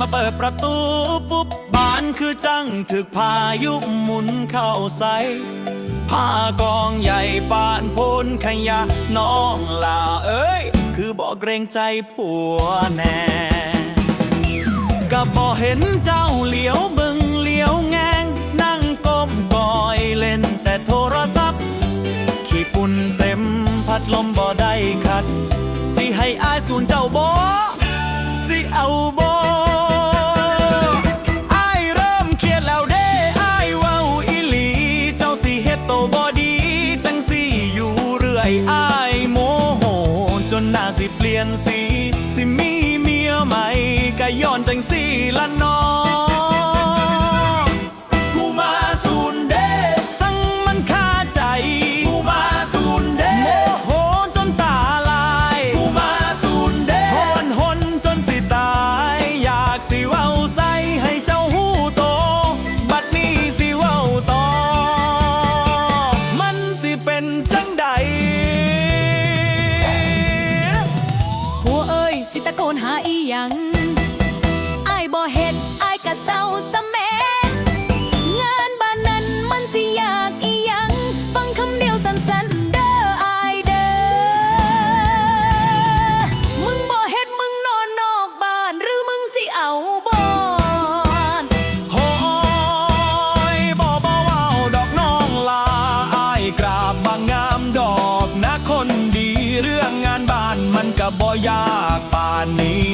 มาเปิดประตูปุ๊บบานคือจังถึกพายุหมุนเข้าใส่ผ้ากองใหญ่ปานพลขยะน้องลาเอ้ย คือบอกเกรงใจผัวแน่ก็บ่เห็นเจ้าเหลียวบึงเหลียวแงง นั่งก้มกอยเล่นแต่โทรศัพท์ ขี้ฝุ่นเต็มพัดลมบ่ได้คัด สิให้อายสูนเจ้าบ่ ยนสี สิมีเมียใหม่ก็ย้อนจังสีละนอ บ่เห็นอายกะเศร้าสมแมงานบ้านนั้นมันสิยากอีหยัง ฟังคำเดียวสั้นๆเด้ออายเด้อ มึงบ่เฮ็ดมึงนอนนอกบ้านหรือมึงสิเอาบ่อนโอยบ่บ่เว้าดอกน้องลาอายกราบบางงามดอกนะคนดีเรื่องงานบ้านมันก็บ่ยากป่านนี้